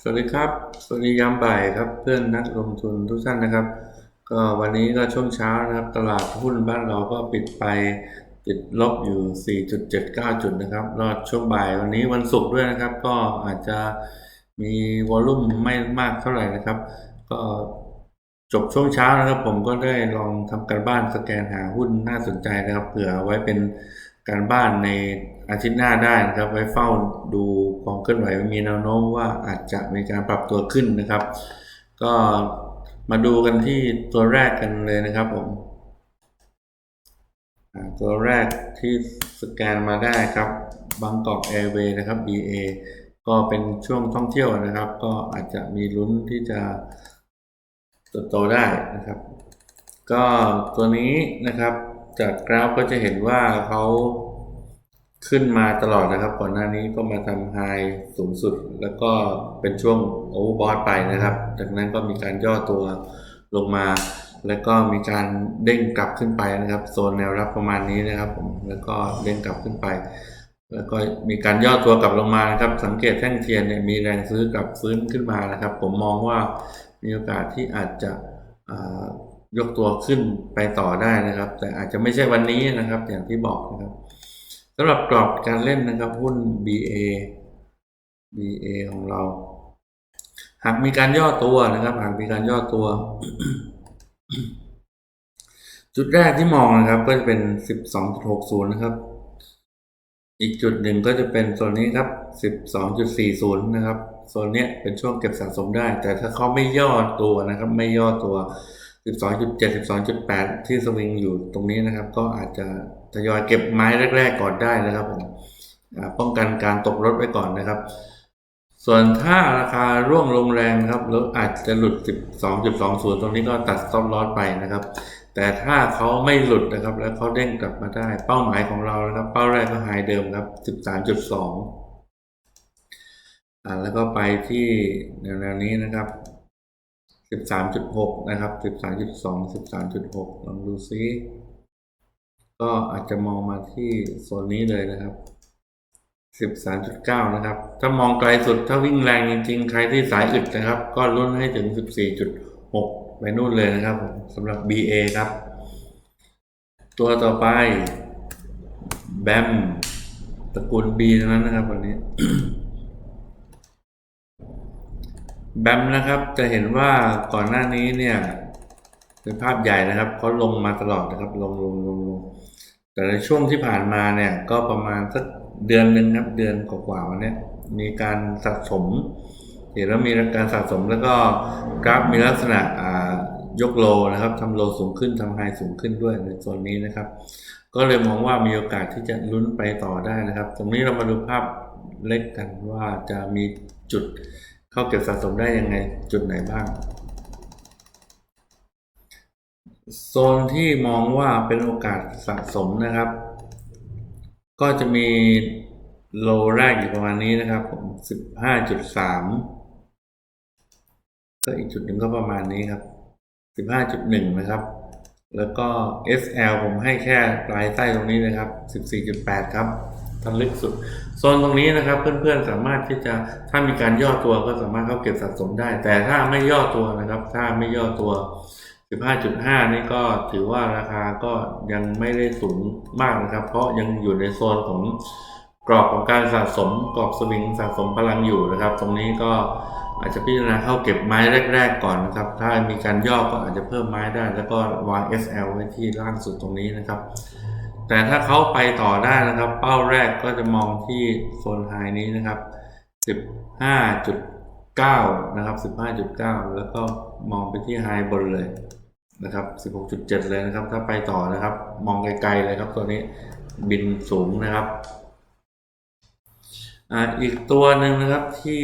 สวัสดีครับ สวัสดียามบ่ายครับเพื่อนนักลงทุนทุกท่านนะครับ ก็วันนี้ก็ช่วงเช้านะครับ ตลาดหุ้นบ้านเราก็ปิดไปติดลบอยู่ 4.79 จุดนะครับรอดช่วงบ่ายวันนี้วันศุกร์ด้วยนะครับ ก็อาจจะมีวอลลุ่มไม่มากเท่าไหร่นะครับ ก็จบช่วงเช้านะครับ ผมก็ได้ลองทำการบ้านสแกนหาหุ้นน่าสนใจนะครับเผื่อไว้เป็น การบ้านในอาทิตย์หน้าได้นะครับ ไว้เฝ้าดูความเคลื่อนไหวมีแนวโน้มว่าอาจจะมีการปรับตัวขึ้นนะครับ ก็มาดูกันที่ตัวแรกกันเลยนะครับผมตัวแรกที่สแกนมาได้ครับบางกอกแอร์เวย์นะครับ BA ก็เป็นช่วงท่องเที่ยวนะครับ ก็อาจจะมีลุ้นที่จะเติบโตได้นะครับ ก็ตัวนี้นะครับ จากกราฟก็จะเห็นว่าเขาขึ้นมาตลอดนะครับ ก่อนหน้านี้ก็มาทำไฮสูงสุด แล้วก็เป็นช่วงโอเวอร์บอทไปนะครับ จากนั้นก็มีการย่อตัวลงมา แล้วก็มีการเด้งกลับขึ้นไปนะครับโซนแนวรับประมาณนี้นะครับผมแล้วก็เด้งกลับขึ้นไป แล้วก็มีการย่อตัวกลับลงมานะครับ สังเกตแท่งเทียนเนี่ยมีแรงซื้อกลับฟื้นขึ้นมานะครับ ผมมองว่ามีโอกาสที่อาจจะ ยกตัวขึ้นไปต่อได้นะครับ แต่อาจจะไม่ใช่วันนี้นะครับ อย่างที่บอกนะครับสำหรับกรอบการเล่นนะครับ หุ้น BA BA ของเรา หากมีการย่อตัวนะครับ หากมีการย่อตัว จุดแรกที่มองนะครับ ก็จะเป็น 12.60 นะครับ อีกจุดหนึ่งก็จะเป็นโซนนี้ครับ 12.40 นะครับโซนเนี้ยเป็นช่วงเก็บสะสมได้ แต่ถ้าเขาไม่ย่อตัวนะครับ ไม่ย่อตัว 12.7 12.8 ที่สวิงอยู่ตรงนี้นะครับ ก็อาจจะทยอยเก็บไม้แรก ๆ ก่อนได้นะครับผมป้องกันการตกรถไว้ก่อนนะครับ ส่วนถ้าราคาร่วงลงแรงนะครับแล้วอาจจะหลุด 12.20 ตรงนี้ก็ตัด stop loss ไปนะครับ แต่ถ้าเขาไม่หลุดนะครับ แล้วเขาเด้งกลับมาได้เป้าหมายของเรานะครับ เป้าแรกก็ไฮเดิมครับ 13.2อ่าแล้วก็ไปที่แนวๆนี้นะครับ 13.6นะครับ13.2 13.6ลองดูซิก็อาจจะมองมาที่โซนนี้เลยนะครับ13.9นะครับ ถ้ามองไกลสุดถ้าวิ่งแรงจริงๆ ใครที่สายอึดนะครับ ก็ลุ้นให้ถึง14.6ไปนู่นเลยนะครับผมสำหรับ BA ครับ ตัวต่อไปแบมตระกูล B นั้นนะครับวันนี้ แบมนะครับจะเห็นว่าก่อนหน้านี้เนี่ยเป็นภาพใหญ่นะครับเขาลงมาตลอดนะครับลงลงลงลงแต่ในช่วงที่ผ่านมาเนี่ยก็ประมาณสักเดือนหนึ่งครับเดือนกว่าๆวันนี้มีการสะสมเห็นว่ามีการสะสมแล้วก็กราฟมีลักษณะยกโลนะครับทำโลสูงขึ้นทำไฮสูงขึ้นด้วยในโซนนี้นะครับ ก็เลยมองว่ามีโอกาสที่จะลุ้นไปต่อได้นะครับ ตรงนี้เรามาดูภาพเล็กกันว่าจะมีจุด เข้าเก็บสะสมได้ยังไงจุดไหนบ้าง โซนที่มองว่าเป็นโอกาสสะสมนะครับ ก็จะมีโลแรกอยู่ประมาณนี้นะครับผมสิบห้าจุดสามก็อีกจุดหนึ่งก็ประมาณนี้ครับสิบห้าจุดหนึ่งนะครับ แล้วก็ SL ผมให้แค่ปลายใต้ตรงนี้นะครับสิบสี่จุดแปดครับ ทันลึกสุดโซนตรงนี้นะครับเพื่อนๆสามารถที่จะถ้ามีการย่อตัวก็สามารถเข้าเก็บสะสมได้ แต่ถ้าไม่ย่อตัวนะครับ ถ้าไม่ย่อตัว 15.5 นี่ก็ถือว่าราคาก็ยังไม่ได้สูงมากนะครับ เพราะยังอยู่ในโซนของกรอบของการสะสมกรอบสวิงสะสมพลังอยู่นะครับ ตรงนี้ก็อาจจะพิจารณาเข้าเก็บไม้แรก ๆ ก่อนนะครับ ถ้ามีการย่อก็อาจจะเพิ่มไม้ได้ แล้วก็วาง SL ไว้ที่ล่างสุดตรงนี้นะครับ แต่ถ้าเขาไปต่อได้นะครับ เป้าแรกก็จะมองที่โซนไฮนี้นะครับ 15.9 นะครับ 15.9 แล้วก็มองไปที่ไฮบนเลยนะครับ 16.7 เลยนะครับ ถ้าไปต่อนะครับ มองไกลๆเลยครับ ตัวนี้บินสูงนะครับอ่าอีกตัวหนึ่งนะครับที่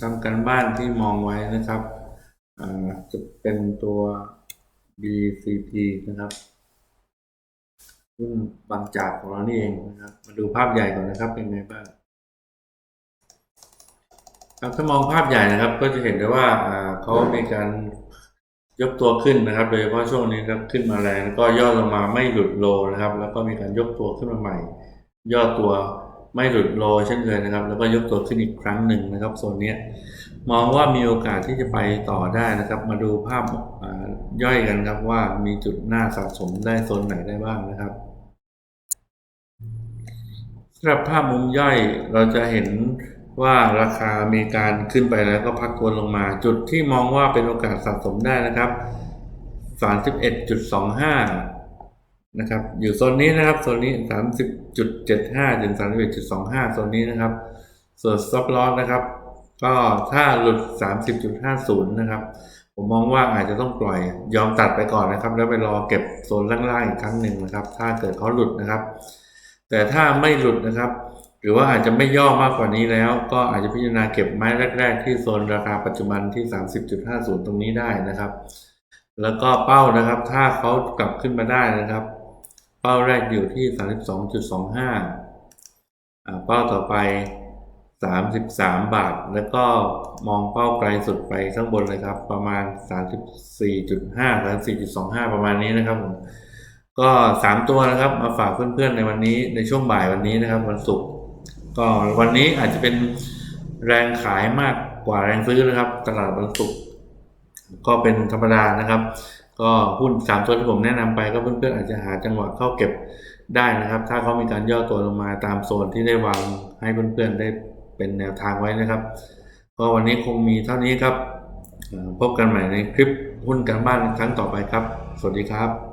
ทำกันบ้านที่มองไว้นะครับอ่าจะเป็นตัว BCP นะครับ ซึ่งบางจากของเรานี่เองนะครับ มาดูภาพใหญ่ก่อนนะครับ เป็นไงบ้างครับถ้ามองภาพใหญ่นะครับ ก็จะเห็นได้ว่าเขามีการยกตัวขึ้นนะครับ โดยเฉพาะช่วงนี้ครับขึ้นมาแรงแล้วก็ย่อลงมาไม่หลุดโลนะครับ แล้วก็มีการยกตัวขึ้นมาใหม่ ย่อตัวไม่หลุดโลเช่นเคยนะครับ แล้วก็ยกตัวขึ้นอีกครั้งหนึ่งนะครับโซนนี้มองว่ามีโอกาสที่จะไปต่อได้นะครับ มาดูภาพย่อยกันครับว่ามีจุดหน้าสะสมได้โซนไหนได้บ้างนะครับ สำหรับภาพมุมย่อยเราจะเห็นว่าราคามีการขึ้นไปแล้วก็พักตัวลงมา จุดที่มองว่าเป็นโอกาสสะสมได้นะครับ 31.25 นะครับ อยู่โซนนี้นะครับโซนนี้ 30.75 ถึง 31.25 โซนนี้นะครับ ส่วน stop loss นะครับ ก็ถ้าหลุด 30.50 นะครับ ผมมองว่าอาจจะต้องปล่อยยอมตัดไปก่อนนะครับ แล้วไปรอเก็บโซนล่างๆอีกครั้งหนึ่งนะครับ ถ้าเกิดเขาหลุดนะครับ แต่ถ้าไม่หลุดนะครับ หรือว่าอาจจะไม่ย่อมากกว่านี้แล้ว ก็อาจจะพิจารณาเก็บไม้แรก ๆ ที่โซนราคาปัจจุบันที่ 30.50 ตรงนี้ได้นะครับ แล้วก็เป้านะครับ ถ้าเขากลับขึ้นมาได้นะครับ เป้าแรกอยู่ที่ 32.25 เป้าต่อไป 33 บาท แล้วก็มองเป้าไกลสุดไปข้างบนเลยครับ ประมาณ 34.5 34.25 ประมาณนี้นะครับผม ก็สามตัวนะครับ มาฝากเพื่อนๆในวันนี้ในช่วงบ่ายวันนี้นะครับ วันศุกร์ก็วันนี้อาจจะเป็นแรงขายมากกว่าแรงซื้อนะครับ ตลาดวันศุกร์ก็เป็นธรรมดานะครับ ก็หุ้นสามตัวที่ผมแนะนำไปก็เพื่อนๆอาจจะหาจังหวะเข้าเก็บได้นะครับ ถ้าเขามีการย่อตัวลงมาตามโซนที่ได้วางให้เพื่อนๆได้เป็นแนวทางไว้นะครับก็วันนี้คงมีเท่านี้ครับ พบกันใหม่ในคลิปหุ้นกันบ้านครั้งต่อไปครับ สวัสดีครับ